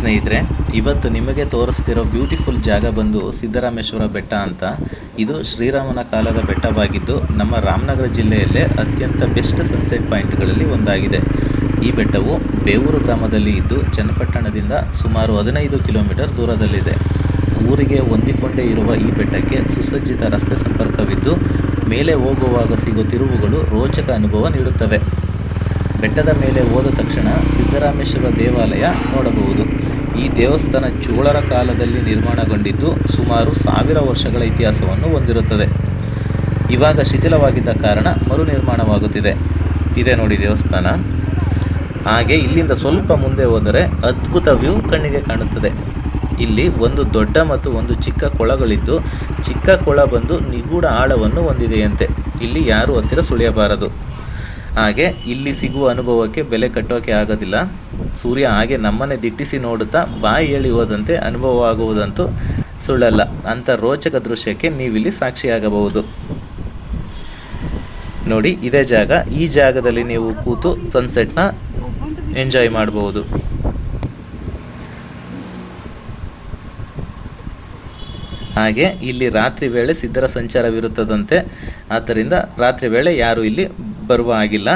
ಸ್ನೇಹಿತರೆ, ಇವತ್ತು ನಿಮಗೆ ತೋರಿಸ್ತಿರೋ ಬ್ಯೂಟಿಫುಲ್ ಜಾಗ ಬಂದು ಸಿದ್ದರಾಮೇಶ್ವರ ಬೆಟ್ಟ ಅಂತ. ಇದು ಶ್ರೀರಾಮನ ಕಾಲದ ಬೆಟ್ಟವಾಗಿದ್ದು, ನಮ್ಮ ರಾಮನಗರ ಜಿಲ್ಲೆಯಲ್ಲೇ ಅತ್ಯಂತ ಬೆಸ್ಟ್ ಸನ್ಸೆಟ್ ಪಾಯಿಂಟ್ಗಳಲ್ಲಿ ಒಂದಾಗಿದೆ. ಈ ಬೆಟ್ಟವು ಬೇವೂರು ಗ್ರಾಮದಲ್ಲಿ ಇದ್ದು, ಚನ್ನಪಟ್ಟಣದಿಂದ ಸುಮಾರು ಹದಿನೈದು ಕಿಲೋಮೀಟರ್ ದೂರದಲ್ಲಿದೆ. ಊರಿಗೆ ಹೊಂದಿಕೊಂಡೇ ಇರುವ ಈ ಬೆಟ್ಟಕ್ಕೆ ಸುಸಜ್ಜಿತ ರಸ್ತೆ ಸಂಪರ್ಕವಿದ್ದು, ಮೇಲೆ ಹೋಗುವಾಗ ಸಿಗೋ ತಿರುವುಗಳು ರೋಚಕ ಅನುಭವ ನೀಡುತ್ತವೆ. ಬೆಟ್ಟದ ಮೇಲೆ ಹೋದ ತಕ್ಷಣ ಸಿದ್ದರಾಮೇಶ್ವರ ದೇವಾಲಯ ನೋಡಬಹುದು. ಈ ದೇವಸ್ಥಾನ ಚೋಳರ ಕಾಲದಲ್ಲಿ ನಿರ್ಮಾಣಗೊಂಡಿದ್ದು ಸುಮಾರು ಸಾವಿರ ವರ್ಷಗಳ ಇತಿಹಾಸವನ್ನು ಹೊಂದಿರುತ್ತದೆ. ಇವಾಗ ಶಿಥಿಲವಾಗಿದ್ದ ಕಾರಣ ಮರು ನಿರ್ಮಾಣವಾಗುತ್ತಿದೆ. ಇದೆ ನೋಡಿ ದೇವಸ್ಥಾನ. ಹಾಗೆ ಇಲ್ಲಿಂದ ಸ್ವಲ್ಪ ಮುಂದೆ ಹೋದರೆ ಅದ್ಭುತ ವ್ಯೂ ಕಣ್ಣಿಗೆ ಕಾಣುತ್ತದೆ. ಇಲ್ಲಿ ಒಂದು ದೊಡ್ಡ ಮತ್ತು ಒಂದು ಚಿಕ್ಕ ಕೊಳಗಳಿದ್ದು, ಚಿಕ್ಕ ಕೊಳ ಬಂದು ನಿಗೂಢ ಆಳವನ್ನು ಹೊಂದಿದೆಯಂತೆ. ಇಲ್ಲಿ ಯಾರೂ ಹತ್ತಿರ ಸುಳಿಯಬಾರದು. ಹಾಗೆ ಇಲ್ಲಿ ಸಿಗುವ ಅನುಭವಕ್ಕೆ ಬೆಲೆ ಕಟ್ಟೋಕೆ ಆಗೋದಿಲ್ಲ. ಸೂರ್ಯ ಹಾಗೆ ನಮ್ಮನ್ನೇ ದಿಟ್ಟಿಸಿ ನೋಡುತ್ತಾ ಬಾಯಿ ಹೇಳಿ ಹೋದಂತೆ ಅನುಭವ ಆಗುವುದಂತೂ ಸುಳ್ಳಲ್ಲ. ಅಂಥ ರೋಚಕ ದೃಶ್ಯಕ್ಕೆ ನೀವಿಲ್ಲಿ ಸಾಕ್ಷಿಯಾಗಬಹುದು. ನೋಡಿ, ಇದೇ ಜಾಗ. ಈ ಜಾಗದಲ್ಲಿ ನೀವು ಕೂತು ಸನ್ಸೆಟ್ನ ಎಂಜಾಯ್ ಮಾಡಬಹುದು ಹಾಗೆ ಇಲ್ಲಿ ರಾತ್ರಿ ವೇಳೆ ಸಿದ್ಧರ ಸಂಚಾರವಿರುತ್ತದಂತೆ. ಆದ್ದರಿಂದ ರಾತ್ರಿ ವೇಳೆ ಯಾರು ಇಲ್ಲಿ ಬರುವ ಹಾಗಿಲ್ಲ.